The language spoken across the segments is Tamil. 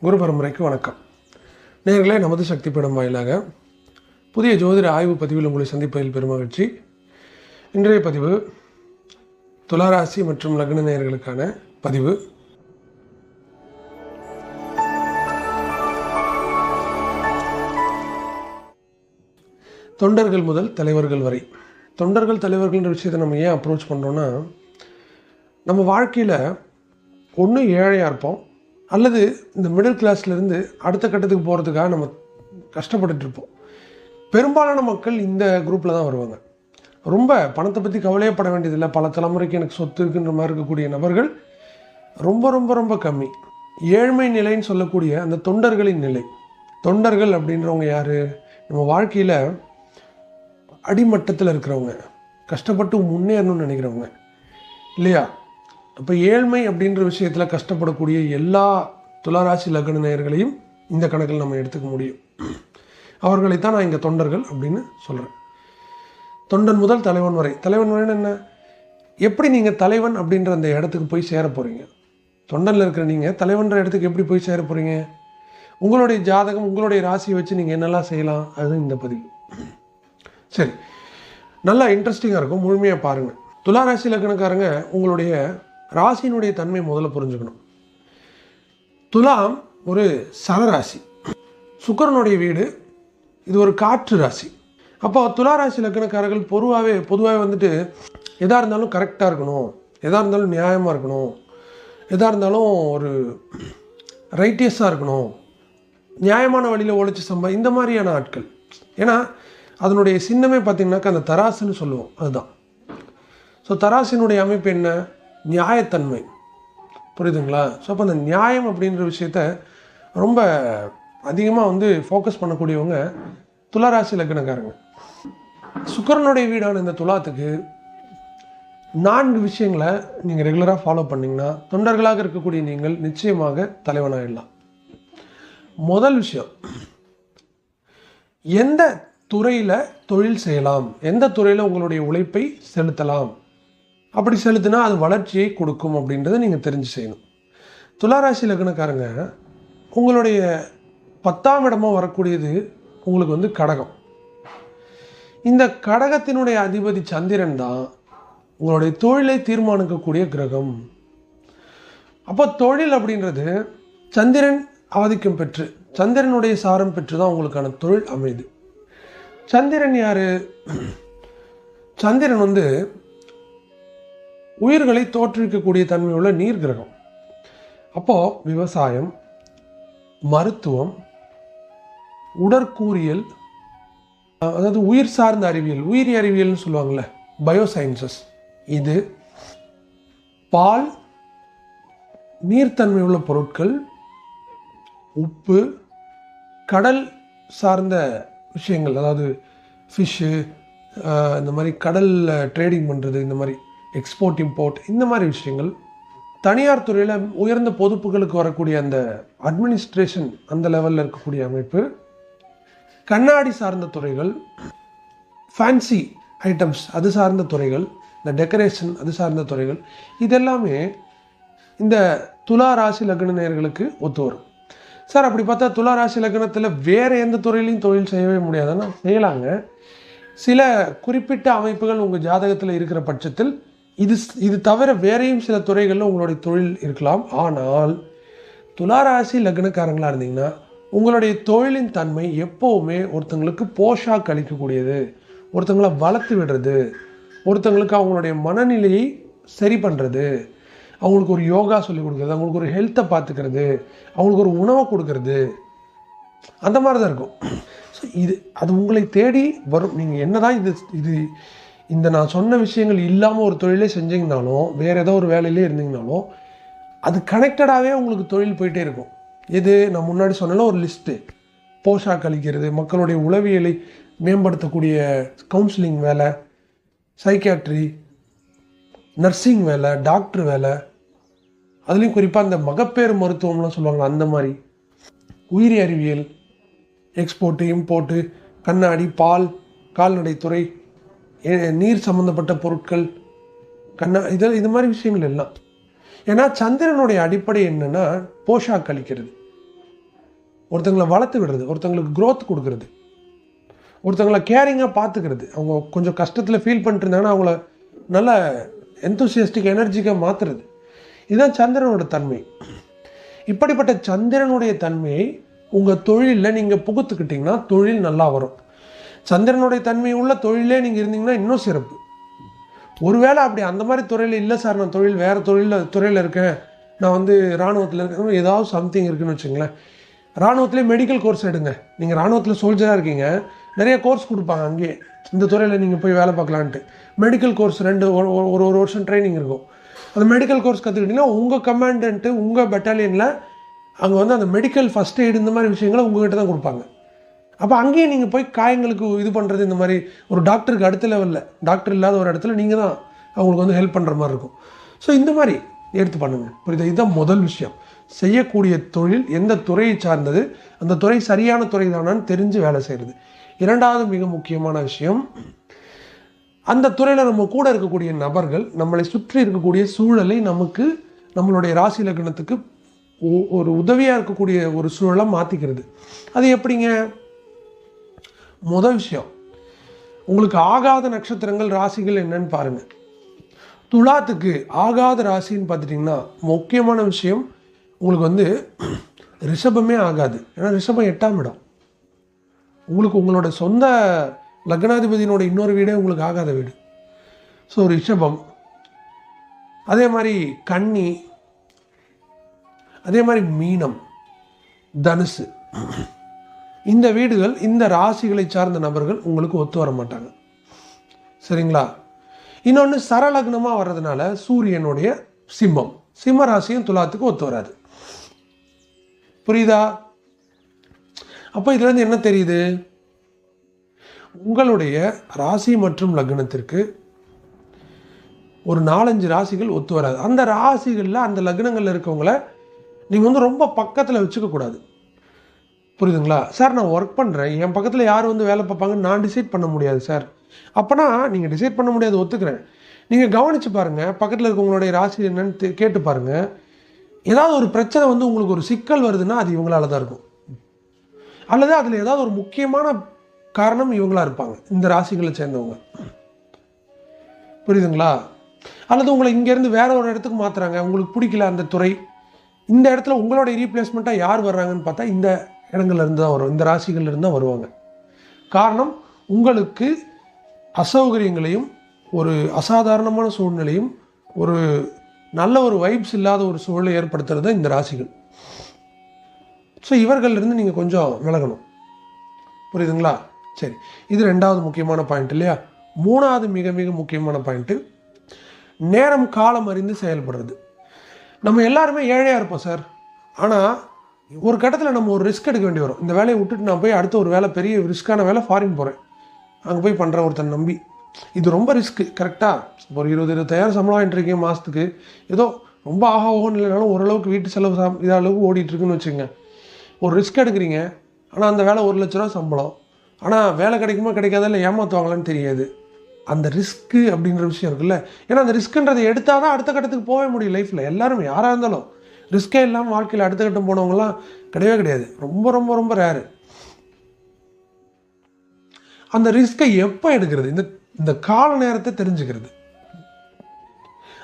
குரு பரம்பரைக்கு வணக்கம். நேர்களே நமது சக்தி படம் வாயிலாக புதிய ஜோதிட ஆய்வு பதிவில் உங்களை சந்திப்பதில் பெருமகிழ்ச்சி. இன்றைய பதிவு துளாராசி மற்றும் லக்ன நேயர்களுக்கான பதிவு. தொண்டர்கள் முதல் தலைவர்கள் வரை. தொண்டர்கள் தலைவர்கள்ன்ற விஷயத்தை நம்ம ஏன் அப்ரோச் பண்ணுறோன்னா நம்ம வாழ்க்கையில் ஒன்று ஏழையாக இருப்போம் அல்லது இந்த மிடில் கிளாஸ்லேருந்து அடுத்த கட்டத்துக்கு போகிறதுக்காக நம்ம கஷ்டப்பட்டுட்டு இருப்போம். பெரும்பாலான மக்கள் இந்த குரூப்பில் தான் வருவாங்க. ரொம்ப பணத்தை பற்றி கவலையப்பட வேண்டியதில்லை. பல தலைமுறைக்கு எனக்கு சொத்து இருக்குன்ற மாதிரி இருக்கக்கூடிய நபர்கள் ரொம்ப ரொம்ப ரொம்ப கம்மி. ஏழ்மை நிலைன்னு சொல்லக்கூடிய அந்த தொண்டர்களின் நிலை. தொண்டர்கள் அப்படின்றவங்க யார்? நம்ம வாழ்க்கையில் அடிமட்டத்தில் இருக்கிறவங்க. கஷ்டப்பட்டு முன்னேறணும்னு நினைக்கிறவங்க. இல்லையா? அப்போ ஏழ்மை அப்படின்ற விஷயத்தில் கஷ்டப்படக்கூடிய எல்லா துளாராசி லக்ன நேயர்களையும் இந்த கணக்கில் நம்ம எடுத்துக்க முடியும். அவர்களை தான் நான் இங்கே தொண்டர்கள் அப்படின்னு சொல்கிறேன் தொண்டன் முதல் தலைவன் வரை. தலைவன் வரை என்ன? எப்படி நீங்கள் தலைவன் அப்படின்ற அந்த இடத்துக்கு போய் சேர போகிறீங்க தொண்டனில் இருக்கிற நீங்கள் தலைவன்ற இடத்துக்கு எப்படி போய் சேர போகிறீங்க உங்களுடைய ஜாதகம் உங்களுடைய ராசியை வச்சு நீங்கள் என்னெல்லாம் செய்யலாம்? அது இந்த பதிவு. சரி. நல்லா இன்ட்ரெஸ்டிங்காக இருக்கும். முழுமையாக பாருங்கள் துலா ராசி லக்னக்காரங்க உங்களுடைய ராசியினுடைய தன்மை முதல்ல புரிஞ்சுக்கணும். துலாம் ஒரு சனராசி சுக்கரனுடைய வீடு இது ஒரு காற்று ராசி. அப்போ துலா ராசி லக்னக்காரர்கள் பொதுவாகவே பொதுவாகவே வந்துட்டு எதாக இருந்தாலும் கரெக்டாக இருக்கணும். எதாக இருந்தாலும் நியாயமாக இருக்கணும். எதாக இருந்தாலும் ஒரு ரைட்டியஸாக இருக்கணும். நியாயமான வழியில் ஒழிச்சு சம்பா இந்த மாதிரியான ஆட்கள். ஏன்னா அதனுடைய சின்னமே பார்த்திங்கனாக்கா அந்த தராசுன்னு சொல்லுவோம். அதுதான். ஸோ தராசினுடைய அமைப்பு என்ன? நியாயத்தன்மை. புரியுதுங்களா? ஸோ அப்போ அந்த நியாயம் அப்படின்ற விஷயத்த ரொம்ப அதிகமாக வந்து ஃபோக்கஸ் பண்ணக்கூடியவங்க துளாராசி லக்னக்காரங்க. சுக்கரனுடைய வீடான இந்த துலாத்துக்கு நான்கு விஷயங்களை நீங்கள் ரெகுலராக ஃபாலோ பண்ணிங்கன்னா தொண்டர்களாக இருக்கக்கூடிய நீங்கள் நிச்சயமாக தலைவனாகிடலாம் முதல் விஷயம் எந்த துறையில் தொழில் செய்யலாம்? எந்த துறையில் உங்களுடைய உழைப்பை செலுத்தலாம்? அப்படி செலுத்தினா அது வளர்ச்சியை கொடுக்கும் அப்படின்றத நீங்கள் தெரிஞ்சு செய்யணும். துளாராசி லக்னக்காரங்க உங்களுடைய பத்தாம் இடமாக வரக்கூடியது உங்களுக்கு வந்து கடகம். இந்த கடகத்தினுடைய அதிபதி சந்திரன் தான் உங்களுடைய தொழிலை தீர்மானிக்கக்கூடிய கிரகம். அப்போ தொழில் அப்படின்றது சந்திரன் அவதிக்கம் பெற்று சந்திரனுடைய சாரம் பெற்று தான் உங்களுக்கான தொழில் அமையுது. சந்திரன் யார்? சந்திரன் வந்து உயிர்களை தோற்றுவிக்கக்கூடிய தன்மை உள்ள நீர் கிரகம் அப்போது விவசாயம் மருத்துவம் உடற்கூறியல் அதாவது உயிர் சார்ந்த அறிவியல் உயிரி அறிவியல்னு சொல்லுவாங்கள்ல பயோசயின்சஸ் இது பால் நீர்த்தன்மை உள்ள பொருட்கள் உப்பு கடல் சார்ந்த விஷயங்கள் அதாவது ஃபிஷ்ஷு இந்த மாதிரி கடலில் ட்ரேடிங் பண்ணுறது இந்த மாதிரி. எக்ஸ்போர்ட் இம்போர்ட் இந்த மாதிரி விஷயங்கள். தனியார் துறையில் உயர்ந்த பொதுப்புகளுக்கு வரக்கூடிய அந்த அட்மினிஸ்ட்ரேஷன் அந்த லெவலில் இருக்கக்கூடிய அமைப்பு. கண்ணாடி சார்ந்த துறைகள் ஃபேன்சி ஐட்டம்ஸ் அது சார்ந்த துறைகள் இந்த டெக்கரேஷன் அது சார்ந்த துறைகள். இதெல்லாமே இந்த துலா ராசி லக்ன நேயர்களுக்கு ஒத்து வரும். சார் அப்படி பார்த்தா துலா ராசி லக்னத்தில் வேறு எந்த துறையிலையும் தொழில் செய்யவே முடியாதுன்னா செய்யலாங்க. சில குறிப்பிட்ட அமைப்புகள் உங்கள் ஜாதகத்தில் இருக்கிற பட்சத்தில் இது இது தவிர வேறையும் சில துறைகளில் உங்களுடைய தொழில் இருக்கலாம். ஆனால் துளாராசி லக்னக்காரங்களாக இருந்தீங்கன்னா உங்களுடைய தொழிலின் தன்மை எப்போவுமே ஒருத்தங்களுக்கு போஷாக் அளிக்கக்கூடியது. ஒருத்தங்களை வளர்த்து விடுறது. ஒருத்தங்களுக்கு அவங்களுடைய மனநிலையை சரி பண்ணுறது அவங்களுக்கு ஒரு யோகா சொல்லி கொடுக்குறது. அவங்களுக்கு ஒரு ஹெல்த்தை பார்த்துக்கிறது. அவங்களுக்கு ஒரு உணவை கொடுக்கறது. அந்த மாதிரி தான் இருக்கும். ஸோ இது அது உங்களை தேடி வரும். நீங்கள் என்ன தான் இது இது இந்த நான் சொன்ன விஷயங்கள் இல்லாமல் ஒரு தொழிலே செஞ்சீங்கனாலும் வேறு ஏதோ ஒரு வேலையிலே இருந்தீங்கனாலும் அது கனெக்டடாகவே உங்களுக்கு தொழில் போயிட்டே இருக்கும். எது? நான் முன்னாடி சொன்னாலும் ஒரு லிஸ்ட்டு போஷாக் அளிக்கிறது மக்களுடைய உளவியலை மேம்படுத்தக்கூடிய கவுன்சிலிங் வேலை சைக்கியாட்ரி நர்சிங் வேலை டாக்டர் வேலை. அதுலேயும் குறிப்பாக இந்த மகப்பேறு மருத்துவம்லாம் சொல்லுவாங்களா அந்த மாதிரி. உயிரி அறிவியல் எக்ஸ்போர்ட்டு இம்போர்ட்டு கண்ணாடி பால் கால்நடைத்துறை நீர் சம்மந்தப்பட்ட பொருட்கள் கண்ணா இதில் இது மாதிரி விஷயங்கள் எல்லாம். ஏன்னா சந்திரனுடைய அடிப்படை என்னென்னா போஷாக் அளிக்கிறது. ஒருத்தங்களை வளர்த்து விடுறது ஒருத்தங்களுக்கு க்ரோத் கொடுக்கறது. ஒருத்தங்களை கேரிங்காக பார்த்துக்கிறது. அவங்க கொஞ்சம் கஷ்டத்தில் ஃபீல் பண்ணிட்டு இருந்தாங்கன்னா அவங்கள நல்ல எந்தூசியஸ்டிக் எனர்ஜிக்காக மாற்றுறது இதுதான் சந்திரனோட தன்மை. இப்படிப்பட்ட சந்திரனுடைய தன்மையை உங்கள் தொழிலில் நீங்கள் புகுத்துக்கிட்டிங்கன்னா தொழில் நல்லா வரும். சந்திரனுடைய தன்மை உள்ள தொழிலே நீங்கள் இருந்தீங்கன்னா இன்னும் சிறப்பு. ஒருவேளை அப்படி அந்த மாதிரி துறையில் இல்லை சார் நான் தொழில் வேறு தொழிலில் துறையில் இருக்கேன். நான் வந்து இராணுவத்தில் இருக்கேன். ஏதாவது சம்திங் இருக்குன்னு வச்சுங்களேன். இராணுவத்திலே மெடிக்கல் கோர்ஸ் எடுங்க. நீங்கள் இராணுவத்தில் சோல்ஜராக இருக்கீங்க. நிறைய கோர்ஸ் கொடுப்பாங்க அங்கேயே. இந்த துறையில் நீங்கள் போய் வேலை பார்க்கலான்ட்டு. மெடிக்கல் கோர்ஸ் ரெண்டு ஒரு ஒரு- ஒரு வருஷம் ட்ரைனிங் இருக்கும். அந்த மெடிக்கல் கோர்ஸ் கற்றுக்கிட்டிங்கன்னா உங்கள் கமாண்டன்ட்டு உங்கள் பெட்டாலியனில் அங்கே வந்து அந்த மெடிக்கல் ஃபஸ்ட் எய்டு இந்த மாதிரி விஷயங்களை உங்ககிட்ட தான் கொடுப்பாங்க. அப்போ அங்கேயே நீங்கள் போய் காயங்களுக்கு இது பண்ணுறது இந்த மாதிரி ஒரு டாக்டருக்கு அடுத்த லெவலில் டாக்டர் இல்லாத ஒரு இடத்துல நீங்கள் தான் அவங்களுக்கு வந்து ஹெல்ப் பண்ணுற மாதிரி இருக்கும். ஸோ இந்த மாதிரி எடுத்து பண்ணுங்கள் புரியுது? இதுதான் முதல் விஷயம். செய்யக்கூடிய தொழில் எந்த துறையை சார்ந்தது அந்த துறை சரியான துறை தானான்னு தெரிஞ்சு வேலை செய்கிறது இரண்டாவது மிக முக்கியமான விஷயம் அந்த துறையில் நம்ம கூட இருக்கக்கூடிய நபர்கள் நம்மளை சுற்றி இருக்கக்கூடிய சூழலை நமக்கு நம்மளுடைய ராசி லக்னத்துக்கு ஒ- ஒரு உதவியாக இருக்கக்கூடிய ஒரு சூழலை மாற்றிக்கிறது அது எப்படிங்க? முதல் விஷயம் உங்களுக்கு ஆகாத நட்சத்திரங்கள் ராசிகள் என்னன்னு பாருங்கள் துலாத்துக்கு ஆகாத ராசின்னு பார்த்துட்டிங்கன்னா முக்கியமான விஷயம் உங்களுக்கு வந்து ரிஷபமே ஆகாது. ஏன்னா ரிஷபம் எட்டாம் இடம். உங்களுக்கு உங்களோட சொந்த லக்னாதிபதியினோட இன்னொரு வீடே உங்களுக்கு ஆகாத வீடு. ஸோ ரிஷபம். அதே மாதிரி கன்னி. அதே மாதிரி மீனம். தனுசு. இந்த வீடுகள் இந்த ராசிகளை சார்ந்த நபர்கள் உங்களுக்கு ஒத்து வர மாட்டாங்க. சரிங்களா? இன்னொன்று சரலக்னமாக வர்றதுனால சூரியனுடைய சிம்மம். சிம்ம ராசியும் துலாத்துக்கு ஒத்து வராது. புரியுதா? அப்போ இதுலேருந்து என்ன தெரியுது? உங்களுடைய ராசி மற்றும் லக்னத்திற்கு ஒரு நாலஞ்சு ராசிகள் ஒத்து வராது. அந்த ராசிகளில் அந்த லக்னங்களில் இருக்கவங்கள நீங்கள் வந்து ரொம்ப பக்கத்தில் வச்சுக்கக்கூடாது. புரியுதுங்களா? சார் நான் ஒர்க் பண்ணுறேன் என் பக்கத்தில் யார் வந்து வேலை பார்ப்பாங்கன்னு நான் டிசைட் பண்ண முடியாது சார். அப்போனா நீங்கள் டிசைட் பண்ண முடியாது ஒத்துக்கிறேன். நீங்கள் கவனித்து பாருங்கள் பக்கத்தில் இருக்கவங்களுடைய ராசி என்னன்னு கேட்டு பாருங்கள் ஏதாவது ஒரு பிரச்சனை வந்து உங்களுக்கு ஒரு சிக்கல் வருதுன்னா அது இவங்களால தான் இருக்கும். அல்லது அதில் ஏதாவது ஒரு முக்கியமான காரணம் இவங்களா இருப்பாங்க. இந்த ராசிகளை சேர்ந்தவங்க. புரியுதுங்களா? அல்லது உங்களை இங்கேருந்து வேற ஒரு இடத்துக்கு மாற்றுறாங்க உங்களுக்கு பிடிக்கல அந்த துறை. இந்த இடத்துல உங்களோட ரீப்ளேஸ்மெண்ட்டாக யார் வர்றாங்கன்னு பார்த்தா இந்த இடங்கள்லேருந்து தான் வரும். இந்த ராசிகள்லேருந்து தான் வருவாங்க. காரணம் உங்களுக்கு அசௌகரியங்களையும் ஒரு அசாதாரணமான சூழ்நிலையும் ஒரு நல்ல ஒரு வைப்ஸ் இல்லாத ஒரு சூழலை ஏற்படுத்துறது தான் இந்த ராசிகள். ஸோ இவர்கள்லேருந்து நீங்கள் கொஞ்சம் விலகணும். புரியுதுங்களா? சரி. இது ரெண்டாவது முக்கியமான பாயிண்ட் இல்லையா? மூணாவது மிக மிக முக்கியமான பாயிண்ட்டு நேரம் காலம் அறிந்து செயல்படுறது. நம்ம எல்லாருமே ஏழையாக இருப்போம் சார் ஆனால் ஒரு கட்டத்தில் நம்ம ஒரு ரிஸ்க் எடுக்க வேண்டி வரும். இந்த வேலையை விட்டுட்டு நான் போய் அடுத்த ஒரு வேலை பெரிய ரிஸ்க்கான வேலை ஃபாரின் போகிறேன் அங்கே போய் பண்ணுறேன் ஒருத்தன் நம்பி. இது ரொம்ப ரிஸ்க்கு கரெக்டாக ஒரு இருபது இருபத்தாயிரம் சம்பளம் வாங்கிட்டு இருக்கேன் மாதத்துக்கு ஏதோ ரொம்ப ஆகா ஓகோன்னு இல்லைனாலும் ஓரளவுக்கு வீட்டு செலவு சாம் இது அளவுக்கு ஓடிட்டு வச்சுங்க ஒரு ரிஸ்க் எடுக்கிறீங்க. ஆனால் அந்த வேலை ஒரு லட்ச ரூபா சம்பளம். ஆனால் வேலை கிடைக்குமா கிடைக்காதா இல்லை ஏமாற்றுவாங்களான்னு தெரியாது. அந்த ரிஸ்க்கு அப்படின்ற விஷயம் இருக்குல்ல? ஏன்னா அந்த ரிஸ்க்குன்றதை எடுத்தால் தான் அடுத்த கட்டத்துக்கு போகவே முடியும் லைஃப்பில் எல்லாருமே யாராக இருந்தாலும். ரிஸ்கே இல்லாமல் வாழ்க்கையில் அடுத்த கட்டம் போனவங்கலாம் கிடையவே கிடையாது. ரொம்ப ரொம்ப ரொம்ப ரேரு அந்த ரிஸ்க்கை எப்போ எடுக்கிறது? இந்த இந்த கால நேரத்தை தெரிஞ்சுக்கிறது.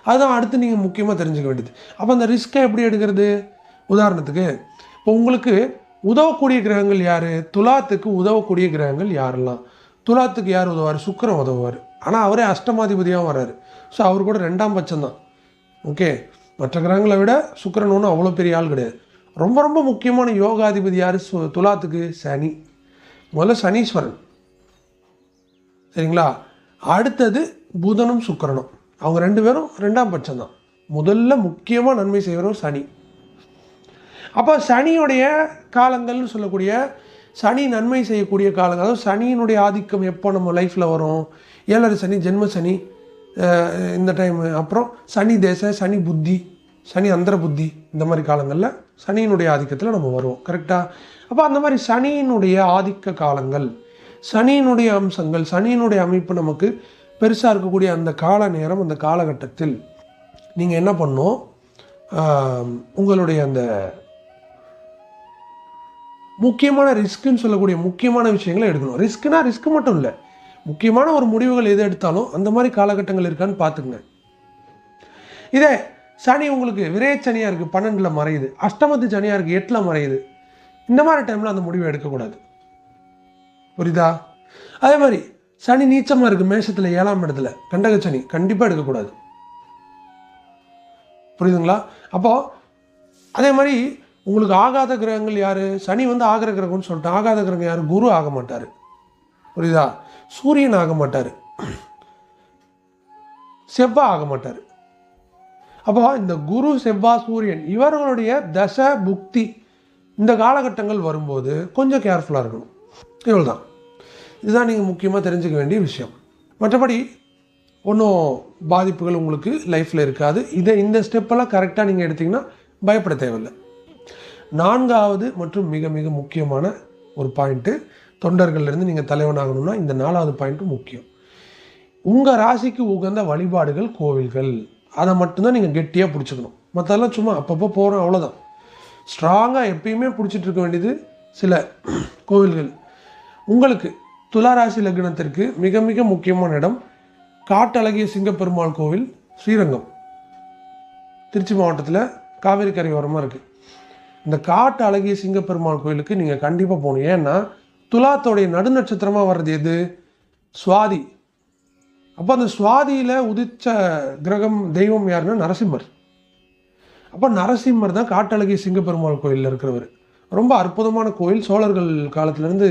அதுதான் அடுத்து நீங்கள் முக்கியமாக தெரிஞ்சுக்க வேண்டியது. அப்போ அந்த ரிஸ்க்கை எப்படி எடுக்கிறது? உதாரணத்துக்கு இப்போ உங்களுக்கு உதவக்கூடிய கிரகங்கள் யார்? துலாத்துக்கு உதவக்கூடிய கிரகங்கள் யாரெல்லாம்? துலாத்துக்கு யார் உதவார் சுக்கிரன் உதவுவார். ஆனால் அவரே அஷ்டமாதிபதியாக வர்றாரு. ஸோ அவர் கூட ரெண்டாம் பட்சம் தான் ஓகே மற்ற கிரகங்களை விட சுக்கரன் ஒன்றும் அவ்வளோ பெரிய ஆள் கிடையாது. ரொம்ப ரொம்ப முக்கியமான யோகாதிபதி யார்? சு- துலாத்துக்கு சனி. முதல்ல சனீஸ்வரன். சரிங்களா? அடுத்தது புதனும் சுக்கரனும். அவங்க ரெண்டு பேரும் ரெண்டாம் பட்சம் தான் முதல்ல முக்கியமாக நன்மை செய்கிறவர் சனி. அப்போ சனியுடைய காலங்கள்னு சொல்லக்கூடிய சனி நன்மை செய்யக்கூடிய காலங்கள். அதாவது சனியினுடைய ஆதிக்கம் எப்போ நம்ம லைஃப்பில் வரும்? ஏழரை சனி ஜென்ம சனி இந்த டைம் அப்புறம் சனி தேச சனி புத்தி சனி அந்தர புத்தி இந்த மாதிரி காலங்களில் சனியினுடைய ஆதிக்கத்தில் நம்ம வருவோம் கரெக்டாக அப்போ அந்த மாதிரி சனியினுடைய ஆதிக்க காலங்கள் சனியினுடைய அம்சங்கள் சனியினுடைய அமைப்பு நமக்கு பெருசாக இருக்கக்கூடிய அந்த கால நேரம் அந்த காலகட்டத்தில் நீங்கள் என்ன பண்ணோம் உங்களுடைய அந்த முக்கியமான ரிஸ்க்குன்னு சொல்லக்கூடிய முக்கியமான விஷயங்களை எடுக்கணும். ரிஸ்க்குனா ரிஸ்க் மட்டும் இல்லை. முக்கியமான ஒரு முடிவுகள் எது எடுத்தாலும் அந்த மாதிரி காலகட்டங்கள் இருக்கான்னு பார்த்துக்குங்க. இதே சனி உங்களுக்கு விரயச்சனியாக இருக்குது பன்னெண்டில் மறையுது. அஷ்டமத்து சனியாக இருக்குது எட்டில் மறையுது. இந்த மாதிரி டைமில் அந்த முடிவை எடுக்கக்கூடாது. புரியுதா? அதே மாதிரி சனி நீச்சமாக இருக்குது மேஷத்தில் ஏழாம் இடத்துல. கண்டக சனி கண்டிப்பாக எடுக்கக்கூடாது. புரியுதுங்களா? அப்போது அதே மாதிரி உங்களுக்கு ஆகாத கிரகங்கள் யார்? சனி வந்து ஆகிற கிரகம்னு சொல்லிட்டு ஆகாத கிரகம் யார்? குரு ஆக மாட்டார். புரியுதா? சூரியன் ஆக மாட்டார். செவ்வாய் ஆக மாட்டார். அப்போ இந்த குரு செவ்வா சூரியன் இவர்களுடைய தச புக்தி இந்த காலகட்டங்கள் வரும்போது கொஞ்சம் கேர்ஃபுல்லாக இருக்கணும். இவ்வளோ தான் இதுதான் நீங்கள் முக்கியமாக தெரிஞ்சுக்க வேண்டிய விஷயம். மற்றபடி ஒன்றும் பாதிப்புகள் உங்களுக்கு லைஃப்பில் இருக்காது. இதை இந்த ஸ்டெப்பெல்லாம் கரெக்டாக நீங்கள் எடுத்திங்கன்னா பயப்பட தேவையில்லை. நான்காவது மற்றும் மிக மிக முக்கியமான ஒரு பாயிண்ட்டு தொண்டர்கள்லேருந்து நீங்கள் தலைவனாகணும்னா இந்த நாலாவது பாயிண்ட்டும் முக்கியம். உங்கள் ராசிக்கு உகந்த வழிபாடுகள் கோவில்கள். அதை மட்டும்தான் நீங்கள் கெட்டியாக பிடிச்சிக்கணும். மற்றெல்லாம் சும்மா அப்பப்போ போகிறோம் அவ்வளோதான் ஸ்ட்ராங்காக எப்பயுமே பிடிச்சிட்டு இருக்க வேண்டியது சில கோவில்கள். உங்களுக்கு துளாராசி லக்னத்திற்கு மிக மிக முக்கியமான இடம் காட்டழகிய சிங்கப்பெருமாள் கோவில் ஸ்ரீரங்கம். திருச்சி மாவட்டத்தில் காவேரி கரையோரமாக இருக்குது இந்த காட்டு அழகிய சிங்கப்பெருமாள் கோயிலுக்கு நீங்கள் கண்டிப்பாக போகணும். ஏன்னா துலாத்தோடைய நடுநட்சத்திரமாக வர்றது எது? சுவாதி. அப்போ அந்த சுவாதியில் உதித்த கிரகம் தெய்வம் யாருன்னா நரசிம்மர். அப்போ நரசிம்மர் தான் காட்டழகி சிங்கப்பெருமாள் கோயிலில் இருக்கிறவர். ரொம்ப அற்புதமான கோயில். சோழர்கள் காலத்துலேருந்து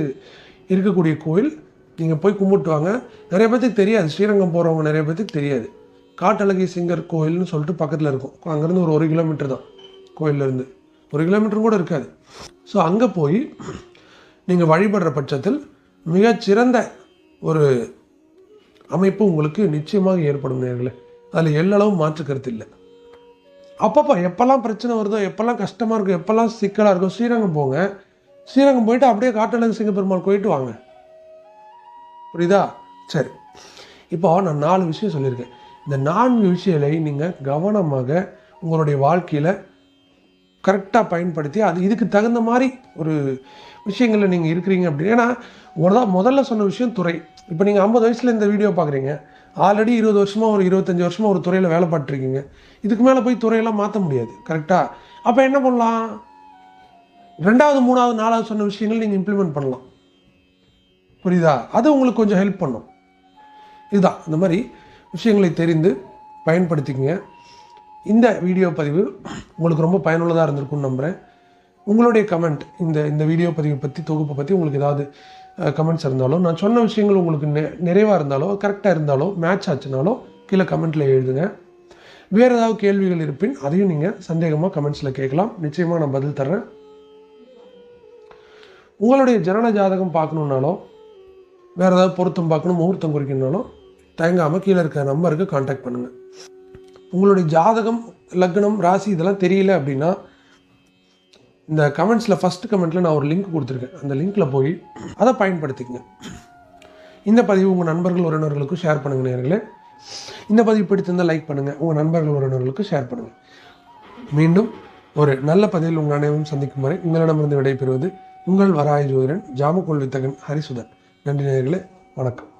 இருக்கக்கூடிய கோயில். நீங்கள் போய் கும்பிட்டு வாங்க. நிறைய பேர்த்துக்கு தெரியாது. ஸ்ரீரங்கம் போகிறவங்க நிறைய பேர்த்துக்கு தெரியாது. காட்டழகி சிங்கர் கோயில்னு சொல்லிட்டு பக்கத்தில் இருக்கும். அங்கேருந்து ஒரு ஒரு கிலோமீட்டர் தான் கோயிலேருந்து ஒரு கிலோமீட்டர் கூட இருக்காது. ஸோ அங்கே போய் நீங்கள் வழிபடுற பட்சத்தில் மிகச்சிறந்த ஒரு அமைப்பு உங்களுக்கு நிச்சயமாக ஏற்படும் நேர்களே. அதில் எல்லளவும் மாற்று கருத்து இல்லை. அப்பப்போ எப்போல்லாம் பிரச்சனை வருதோ எப்போல்லாம் கஷ்டமாக இருக்கும் எப்போல்லாம் சிக்கலாக இருக்கும் ஸ்ரீரங்கம் போங்க. ஸ்ரீரங்கம் போயிட்டு அப்படியே காட்டழகு சிங்கப்பெருமாள் போயிட்டு வாங்க. புரியுதா? சரி. இப்போ நான் நாலு விஷயம் சொல்லியிருக்கேன். இந்த நான்கு விஷயங்களை நீங்கள் கவனமாக உங்களுடைய வாழ்க்கையில் கரெக்டாக பயன்படுத்தி அது இதுக்கு தகுந்த மாதிரி ஒரு விஷயங்களில் நீங்கள் இருக்கிறீங்க அப்படின்னு ஏன்னா ஒரு தான் முதல்ல சொன்ன விஷயம் துறை. இப்போ நீங்கள் ஐம்பது வயசில் இந்த வீடியோ பார்க்குறீங்க ஆல்ரெடி இருபது வருஷமாக ஒரு இருபத்தஞ்சி வருஷமாக ஒரு துறையில் வேலை பார்த்துருக்கீங்க. இதுக்கு மேலே போய் துறையெல்லாம் மாற்ற முடியாது. கரெக்டாக அப்போ என்ன பண்ணலாம்? ரெண்டாவது மூணாவது நாலாவது சொன்ன விஷயங்கள் நீங்கள் இம்ப்ளிமெண்ட் பண்ணலாம். புரியுதா? அது உங்களுக்கு கொஞ்சம் ஹெல்ப் பண்ணும். இதுதான். இந்த மாதிரி விஷயங்களை தெரிந்து பயன்படுத்திக்கங்க. இந்த வீடியோ பதிவு உங்களுக்கு ரொம்ப பயனுள்ளதாக இருந்திருக்கும்னு நம்புகிறேன் உங்களுடைய கமெண்ட் இந்த இந்த வீடியோ பதிவை பற்றி தொகுப்பை பற்றி உங்களுக்கு ஏதாவது கமெண்ட்ஸ் இருந்தாலோ நான் சொன்ன விஷயங்கள் உங்களுக்கு நெ நிறைவாக இருந்தாலோ கரெக்டாக இருந்தாலோ மேட்ச் ஆச்சுனாலோ கீழே கமெண்ட்டில் எழுதுங்க. வேறு ஏதாவது கேள்விகள் இருப்பின் அதையும் நீங்கள் சந்தேகமாக கமெண்ட்ஸில் கேட்கலாம். நிச்சயமாக நான் பதில் தர்றேன். உங்களுடைய ஜனன ஜாதகம் பார்க்கணுன்னாலோ வேறு ஏதாவது பொருத்தம் பார்க்கணும் முகூர்த்தம் குறிக்கணுனாலும் தயங்காமல் கீழே இருக்கிற நம்பருக்கு காண்டாக்ட் பண்ணுங்கள் உங்களுடைய ஜாதகம் லக்னம் ராசி இதெல்லாம் தெரியல அப்படின்னா இந்த கமெண்ட்ஸில் ஃபஸ்ட் கமெண்ட்டில் நான் ஒரு லிங்க் கொடுத்துருக்கேன். அந்த லிங்க்கில் போய் அதை பயன்படுத்திக்கங்க. இந்த பதிவு உங்கள் நண்பர்கள் உறவினர்களுக்கும் ஷேர் பண்ணுங்கள் நேர்களே. இந்த பதிவு பிடித்திருந்தால் லைக் பண்ணுங்கள் உங்கள் நண்பர்கள் உறவினர்களுக்கும் ஷேர் பண்ணுங்கள் மீண்டும் ஒரு நல்ல பதிவில் உங்கள் அனைவரும் சந்திக்கும் வரை உங்களிடமிருந்து விடைபெறுவது உங்கள் வராய ஜோதிடன் ஜாமக்கோள் வித்தகன் ஹரிசுதன். நன்றி நேர்களே. வணக்கம்.